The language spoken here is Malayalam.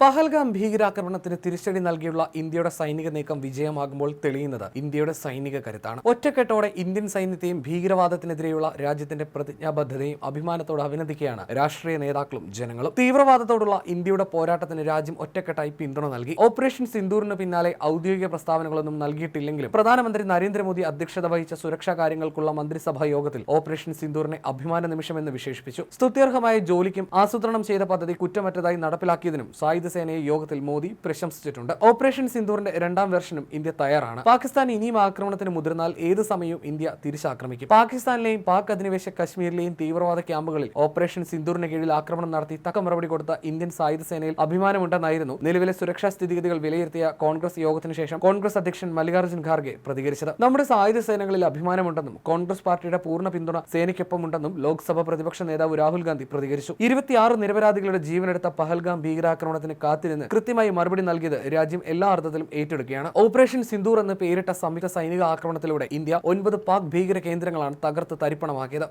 പഹൽഗാം ഭീകരാക്രമണത്തിന് തിരിച്ചടി നൽകിയുള്ള ഇന്ത്യയുടെ സൈനിക നീക്കം വിജയമാകുമ്പോൾ തെളിയുന്നത് ഇന്ത്യയുടെ സൈനിക കരുത്താണ്. ഒറ്റക്കെട്ടോടെ ഇന്ത്യൻ സൈന്യത്തെയും ഭീകരവാദത്തിനെതിരെയുള്ള രാജ്യത്തിന്റെ പ്രതിജ്ഞാബദ്ധതയും അഭിമാനത്തോടെ അഭിനന്ദിക്കുകയാണ് രാഷ്ട്രീയ നേതാക്കളും ജനങ്ങളും. തീവ്രവാദത്തോടുള്ള ഇന്ത്യയുടെ പോരാട്ടത്തിന് രാജ്യം ഒറ്റക്കെട്ടായി പിന്തുണ നൽകി. ഓപ്പറേഷൻ സിന്ദൂറിന് പിന്നാലെ ഔദ്യോഗിക പ്രസ്താവനകളൊന്നും നൽകിയിട്ടില്ലെങ്കിലും പ്രധാനമന്ത്രി നരേന്ദ്രമോദി അധ്യക്ഷത വഹിച്ച സുരക്ഷാ കാര്യങ്ങൾക്കുള്ള മന്ത്രിസഭാ യോഗത്തിൽ ഓപ്പറേഷൻ സിന്ദൂറിനെ അഭിമാന നിമിഷമെന്ന് വിശേഷിപ്പിച്ചു. സ്തുത്യർഹമായ ജോലിക്കും ആസൂത്രണം ചെയ്ത പദ്ധതി കുറ്റമറ്റതായി നടപ്പിലാക്കിയതിനും സായുധ സേനയെ യോഗത്തിൽ മോദി പ്രശംസിച്ചിട്ടുണ്ട്. ഓപ്പറേഷൻ സിന്ദൂറിന്റെ രണ്ടാം വെർഷനും ഇന്ത്യ തയ്യാറാണ്. പാകിസ്ഥാൻ ഇനിയും ആക്രമണത്തിന് മുതിർന്നാൽ ഏത് സമയവും ഇന്ത്യ തിരിച്ചാക്രമിക്കും. പാകിസ്ഥാനിലെയും പാക് അധിനിവേശ കശ്മീരിലെയും തീവ്രവാദ ക്യാമ്പുകളിൽ ഓപ്പറേഷൻ സിന്ദൂറിന് കീഴിൽ ആക്രമണം നടത്തി തക്ക മറുപടി കൊടുത്ത ഇന്ത്യൻ സായുധ സേനയിൽ അഭിമാനമുണ്ടെന്നായിരുന്നു നിലവിലെ സുരക്ഷാ സ്ഥിതിഗതികൾ വിലയിരുത്തിയ കോൺഗ്രസ് യോഗത്തിന് ശേഷം കോൺഗ്രസ് അധ്യക്ഷൻ മല്ലികാർജുൻ ഖാർഗെ പ്രതികരിച്ചത്. നമ്മുടെ സായുധ സേനകളിൽ അഭിമാനമുണ്ടെന്നും കോൺഗ്രസ് പാർട്ടിയുടെ പൂർണ പിന്തുണ സേനയ്ക്കൊപ്പമുണ്ടെന്നും ലോക്സഭ പ്രതിപക്ഷ നേതാവ് രാഹുൽ ഗാന്ധി പ്രതികരിച്ചു. ഇരുപത്തിയാറ് നിരപരാധികളുടെ ജീവനെടുത്ത പഹൽഗാം ഭീകരാക്രമണത്തിന് കാത്തിരുന്ന് കൃത്യമായി മറുപടി നൽകിയത് രാജ്യം എല്ലാ അർത്ഥത്തിലും ഏറ്റെടുക്കുകയാണ്. ഓപ്പറേഷൻ സിന്ദൂർ എന്ന് പേരിട്ട സംയുക്ത സൈനിക ആക്രമണത്തിലൂടെ ഇന്ത്യ ഒൻപത് പാക് ഭീകര കേന്ദ്രങ്ങളാണ് തകർത്ത് തരിപ്പണമാക്കിയത്.